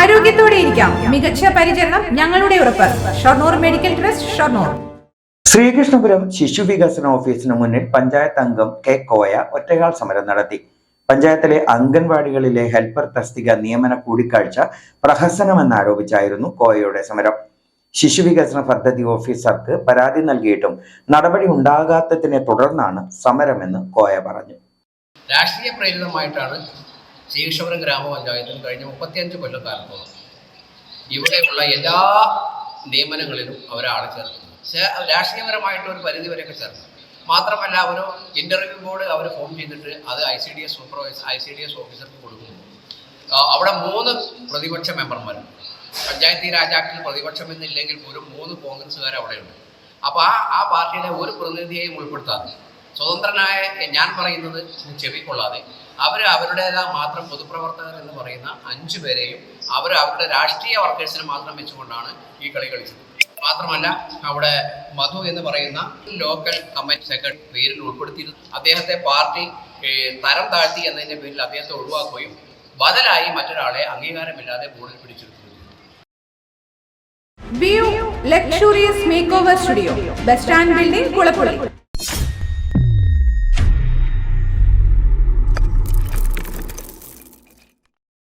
ആരോഗ്യത്തോടെ ഇരിക്കാം. മികച്ച പരിചരണം ഞങ്ങളുടെ ഉറപ്പ്. Shoranur medical trust Shoranur. Sreekrishnapuram ശിശു വികസന ഓഫീസിന് മുന്നിൽ പഞ്ചായത്ത് അംഗം കെ കോയ ഒറ്റയാൾ സമരം നടത്തി. പഞ്ചായത്തിലെ അംഗൻവാടികളിലെ ഹെൽപ്പർ തസ്തിക നിയമന കൂടിക്കാഴ്ച പ്രഹസനമെന്നാരോപിച്ചായിരുന്നു കോയയുടെ സമരം. ശിശു വികസന പദ്ധതി ഓഫീസർക്ക് പരാതി നൽകിയിട്ടും നടപടി ഉണ്ടാകാത്തതിനെ തുടർന്നാണ് സമരമെന്ന് കോയ പറഞ്ഞു. രാഷ്ട്രീയ പ്രേരിതമായിട്ടാണ് ശ്രീകൃഷ്ണപുരം ഗ്രാമപഞ്ചായത്തിൽ കഴിഞ്ഞ മുപ്പത്തിയഞ്ച് കൊല്ലക്കാലത്തോളം ഇവിടെയുള്ള എല്ലാ നിയമനങ്ങളിലും അവരാളെ ചേർക്കുന്നു ചേ- രാഷ്ട്രീയപരമായിട്ട് ഒരു പരിധി വരെയൊക്കെ ചേർന്നു. മാത്രമല്ല ഒരു ഇന്റർവ്യൂ ബോർഡ് അവർ ഫോം ചെയ്തിട്ട് അത് I C D S supervisor I C D S ഓഫീസർക്ക് കൊടുക്കുന്നു. അവിടെ മൂന്ന് പ്രതിപക്ഷ മെമ്പർമാരുണ്ട് പഞ്ചായത്തി രാജ് ആക്ടിൽ പ്രതിപക്ഷം എന്നില്ലെങ്കിൽ പോലും മൂന്ന് കോൺഗ്രസ്സുകാർ അവിടെയുണ്ട്. അപ്പോൾ ആ ആ പാർട്ടിയുടെ ഒരു പ്രതിനിധിയെയും ഉൾപ്പെടുത്താതെ സ്വതന്ത്രനായ ഞാൻ പറയുന്നത് ചെവിക്കൊള്ളാതെ. അവർ അവരുടേതാ മാത്രം പൊതുപ്രവർത്തകർ എന്ന് പറയുന്ന അഞ്ചു പേരെയും അവർ അവരുടെ രാഷ്ട്രീയ വർക്കേഴ്സിനെ മാത്രം വെച്ചുകൊണ്ടാണ് ഈ കളി കളിച്ചത്. മാത്രമല്ല അവിടെ മധു എന്ന് പറയുന്ന ലോക്കൽ കമ്മിറ്റി സെക്രട്ടറി പേരിൽ ഉൾപ്പെടുത്തിയിരുന്നു. അദ്ദേഹത്തെ പാർട്ടി തരം താഴ്ത്തി എന്നതിന്റെ പേരിൽ അദ്ദേഹത്തെ ഒഴിവാക്കുകയും ബദലായി മറ്റൊരാളെ അംഗീകാരമില്ലാതെ ബോർഡിൽ view luxurious make over studio building